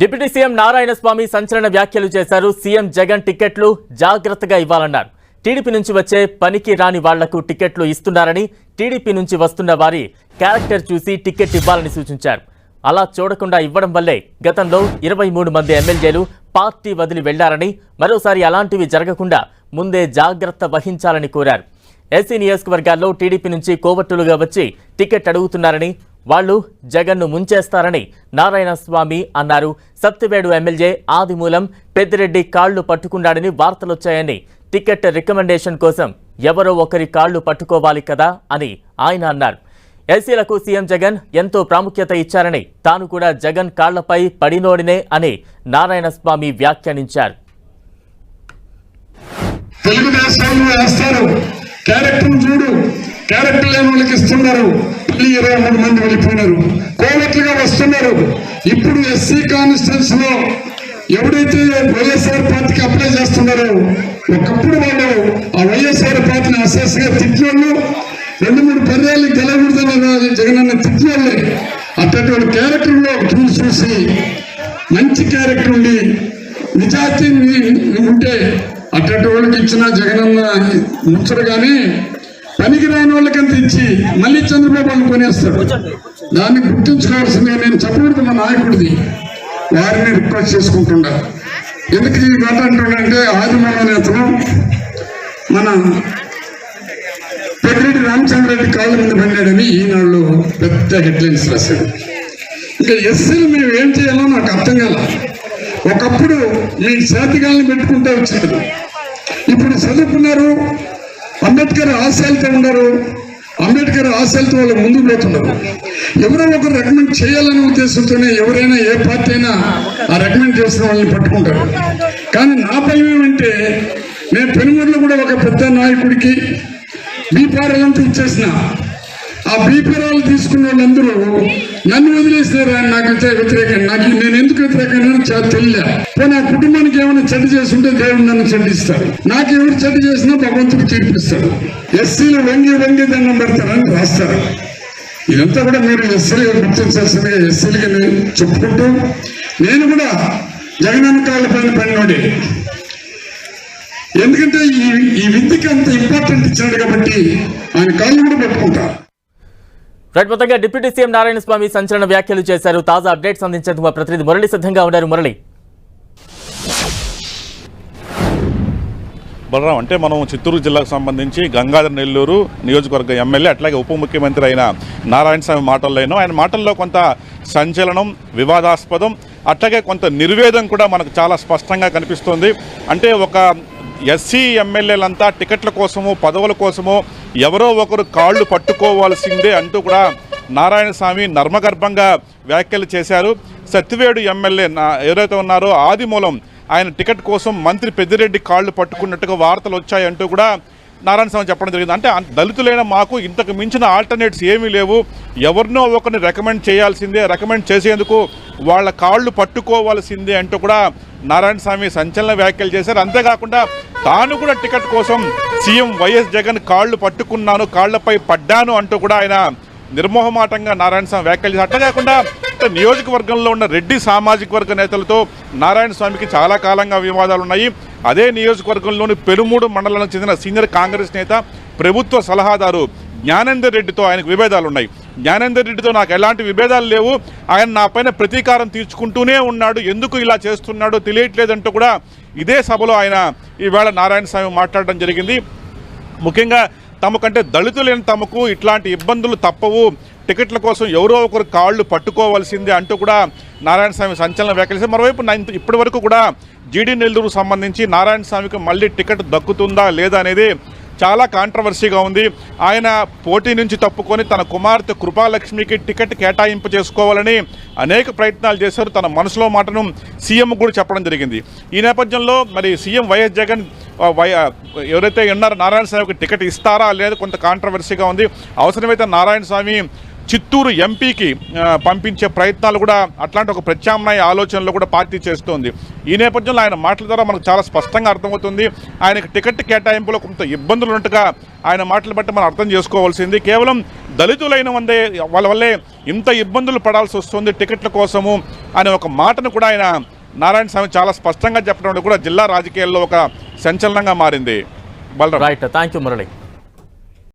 Deputy CM Narayanaswamy సంచలన వ్యాఖ్యలు చేశారు. సీఎం జగన్ టికెట్లు జాగ్రత్తగా ఇవ్వాలన్నారు. టీడీపీ నుంచి వచ్చే పనికి రాని వాళ్ళకు టికెట్లు ఇస్తున్నారని టీడీపీ నుంచి వస్తున్న వారి క్యారెక్టర్ చూసి టికెట్ ఇవ్వాలని సూచించారు. అలా చూడకుండా ఇవ్వడం వల్లే గతంలో ఇరవై మూడు మంది ఎమ్మెల్యేలు పార్టీ వదిలి వెళ్ళారని మరోసారి అలాంటివి జరగకుండా ముందే జాగ్రత్త వహించాలని కోరారు. ఎస్సీ నియోజకవర్గాల్లో టీడీపీ నుంచి కోవట్టులుగా వచ్చి టికెట్ అడుగుతున్నారని వాళ్ళు జగన్ను ముంచేస్తారని నారాయణస్వామి అన్నారు. సత్తివేడు ఎమ్మెల్యే ఆదిమూలం పెద్దిరెడ్డి కాళ్ళు పట్టుకున్నాడని వార్తలొచ్చాయని టికెట్ రికమెండేషన్ కోసం ఎవరో ఒకరి కాళ్ళు పట్టుకోవాలి కదా అని ఆయన అన్నారు. ఎస్సీలకు సీఎం జగన్ ఎంతో ప్రాముఖ్యత ఇచ్చారని తాను కూడా జగన్ కాళ్ళపై పడినోడినే అని నారాయణస్వామి వ్యాఖ్యానించారు. తెలుగుదేశంలో వేస్తారు. క్యారెక్టర్ చూడు. క్యారెక్టర్ లేని వాళ్ళకి ఇస్తున్నారు. మళ్ళీ ఇరవై మూడు మంది వెళ్ళిపోయినారు. కోవట్లుగా వస్తున్నారు. ఇప్పుడు ఎస్సీ కాన్స్టిట్యూన్స్లో ఎవడైతే వైఎస్ఆర్ పార్టీకి అప్లై చేస్తున్నారో ఒకప్పుడు వాళ్ళు ఆ వైఎస్ఆర్ పార్టీని అసెస్గా తిట్టినోళ్ళు రెండు మూడు పర్యాలు జగన్ జగనన్న తిట్టినోళ్ళే. అటువంటి క్యారెక్టర్లో చూసి చూసి మంచి క్యారెక్టర్ ఉండి నిజాయితీ ఉంటే అటువంటి వాళ్ళకి ఇచ్చిన జగనన్న ముచ్చరు కానీ పనికి రాని వాళ్ళకంత ఇచ్చి మళ్ళీ చంద్రబాబు వాళ్ళు కొనేస్తాడు. దాన్ని గుర్తుంచుకోవాల్సిందిగా నేను చెప్పకూడదు మా నాయకుడిది. వారిని రిక్వెస్ట్ చేసుకుంటుండా ఎందుకు ఈ మాట అంటున్నాడంటే ఆదిమూల అతను మన పెద్దిరెడ్డి రామచంద్రరెడ్డి కాళ్ళ మీద పడినాడని ఈనాళ్ళు పెద్ద హెడ్లైన్స్ రాశాడు. ఇంకా ఎస్సీలు మేము ఏం చేయాలో నాకు అర్థం కాల. ఒకప్పుడు మీ శాతిగాల్ని పెట్టుకుంటే వచ్చారు ఇప్పుడు చదువుకున్నారు అంబేద్కర్ ఆశయాలతో ఉన్నారు. అంబేద్కర్ ఆశయాలతో వాళ్ళు ముందుకు పోతున్నారు. ఎవరో ఒకరు రికమెండ్ చేయాలనే ఉద్దేశంతోనే ఎవరైనా ఏ పార్టీ అయినా ఆ రికమెండ్ చేసిన వాళ్ళని పట్టుకుంటారు. కానీ నా భయం ఏమంటే నేను పెనుమూరులో కూడా ఒక పెద్ద నాయకుడికి బీపారాలంతా ఇచ్చేసిన. ఆ బీపీరాలు తీసుకున్న వాళ్ళందరూ నన్ను వదిలేసినారు ఆయన. నాకు వ్యతిరేకం. నాకు నేను ఎందుకు వ్యతిరేకం చాలా తెలియలే. నా కుటుంబానికి ఏమైనా చెడ్డ చేస్తుంటే దేవుడు నన్ను చెడ్డిస్తాడు. నాకు ఎవరు చెడ్డ చేసినా భగవంతుడు తీర్పిస్తాడు ఎస్సీలు వంగి వంగి దండం పెడతారని రాస్తారు. ఇదంతా కూడా మీరు ఎస్సీలు గుర్తించాల్సిందిగా ఎస్సీలకి నేను చెప్పుకుంటూ నేను కూడా జగనన్న కాళ్ళ పైన పడినోడే. ఎందుకంటే ఈ ఈ విద్యకి అంత ఇంపార్టెంట్ ఇచ్చాడు కాబట్టి ఆయన కాళ్ళు కూడా పట్టుకుంటా. రైట్ మొత్తంగా డిప్యూటీ సీఎం నారాయణ స్వామి సంచలన వ్యాఖ్యలు చేశారు. తాజా అప్డేట్స్ అందించేందుకు మా ప్రతినిధి మురళి సిద్ధంగా ఉన్నారు. మురళి. బలరాం అంటే మనం చిత్తూరు జిల్లాకు సంబంధించి గంగాధర నెల్లూరు నియోజకవర్గ ఎమ్మెల్యే అట్లాగే ఉప ముఖ్యమంత్రి అయిన నారాయణ స్వామి మాటల్లో ఆయన మాటల్లో కొంత సంచలనం వివాదాస్పదం అట్లాగే కొంత నిర్వేదం కూడా మనకు చాలా స్పష్టంగా కనిపిస్తుంది. అంటే ఒక ఎస్సీ ఎమ్మెల్యేలంతా టికెట్ల కోసము పదవుల కోసము ఎవరో ఒకరు కాళ్ళు పట్టుకోవాల్సిందే అంటూ కూడా నారాయణ స్వామి నర్మగర్భంగా వ్యాఖ్యలు చేశారు. సత్యవేడు ఎమ్మెల్యే నా- ఎవరైతే ఉన్నారో ఆదిమూలం ఆయన టికెట్ కోసం మంత్రి పెద్దిరెడ్డి కాళ్ళు పట్టుకున్నట్టుగా వార్తలు వచ్చాయంటూ కూడా నారాయణ స్వామి చెప్పడం జరిగింది. అంటే దళితులైన మాకు ఇంతకు మించిన ఆల్టర్నేట్స్ ఏమీ లేవు. ఎవరినో ఒకరిని రికమెండ్ చేయాల్సిందే. రికమెండ్ చేసేందుకు వాళ్ళ కాళ్ళు పట్టుకోవాల్సిందే అంటూ కూడా నారాయణ స్వామి సంచలన వ్యాఖ్యలు చేశారు. అంతేకాకుండా తాను కూడా టికెట్ కోసం సీఎం వైఎస్ జగన్ కాళ్ళు పట్టుకున్నాను కాళ్ళపై పడ్డాను అంటూ కూడా ఆయన నిర్మోహమాటంగా నారాయణ స్వామి వ్యాఖ్యలు చేశారు. అంతేకాకుండా కాకుండా నియోజకవర్గంలో ఉన్న రెడ్డి సామాజిక వర్గ నేతలతో నారాయణ స్వామికి చాలా కాలంగా వివాదాలు ఉన్నాయి. అదే నియోజకవర్గంలోని పెరుమూడు మండలానికి చెందిన సీనియర్ కాంగ్రెస్ నేత ప్రభుత్వ సలహాదారు జ్ఞానేందర్ రెడ్డితో ఆయనకు విభేదాలు ఉన్నాయి. జ్ఞానేందర్ రెడ్డితో నాకు ఎలాంటి విభేదాలు లేవు. ఆయన నా పైన ప్రతీకారం తీర్చుకుంటూనే ఉన్నాడు. ఎందుకు ఇలా చేస్తున్నాడో తెలియట్లేదంటూ కూడా ఇదే సభలో ఆయన ఈవేళ నారాయణ స్వామి మాట్లాడడం జరిగింది. ముఖ్యంగా తమకంటే దళితులైన తమకు ఇట్లాంటి ఇబ్బందులు తప్పవు. టికెట్ల కోసం ఎవరో ఒకరు కాళ్ళు పట్టుకోవాల్సిందే అంటూ కూడా నారాయణ స్వామి సంచలన వ్యాఖ్యలు మరోవైపు నా ఇప్పటి వరకు కూడా జీడీ నెల్లూరు సంబంధించి నారాయణ స్వామికి మళ్ళీ టికెట్ దక్కుతుందా లేదా అనేది చాలా కాంట్రవర్సీగా ఉంది. ఆయన పోటీ నుంచి తప్పుకొని తన కుమార్తె కృపాలక్ష్మికి టికెట్ కేటాయింపు చేసుకోవాలని అనేక ప్రయత్నాలు చేశారు. తన మనసులో మాటను సీఎం కూడా చెప్పడం జరిగింది. ఈ నేపథ్యంలో మరి సీఎం వైఎస్ జగన్ వై ఎవరైతే ఉన్నారో నారాయణ స్వామికి టికెట్ ఇస్తారా? లేదా కొంత కాంట్రవర్సీగా ఉంది. అవసరమైతే నారాయణ స్వామి చిత్తూరు ఎంపీకి పంపించే ప్రయత్నాలు కూడా అట్లాంటి ఒక ప్రత్యామ్నాయ ఆలోచనలు కూడా పార్టీ చేస్తోంది. ఈ నేపథ్యంలో ఆయన మాటల ద్వారా మనకు చాలా స్పష్టంగా అర్థమవుతుంది. ఆయనకు టికెట్ కేటాయింపులో కొంత ఇబ్బందులు ఉన్నట్టుగా ఆయన మాటలు బట్టి మనం అర్థం చేసుకోవాల్సింది. కేవలం దళితులైన వందే వాళ్ళ వల్లే ఇంత ఇబ్బందులు పడాల్సి వస్తుంది టికెట్ల కోసము అనే ఒక మాటను కూడా ఆయన నారాయణ స్వామి చాలా స్పష్టంగా చెప్పడం కూడా జిల్లా రాజకీయాల్లో ఒక సంచలనంగా మారింది. Balram. Right thank you Murali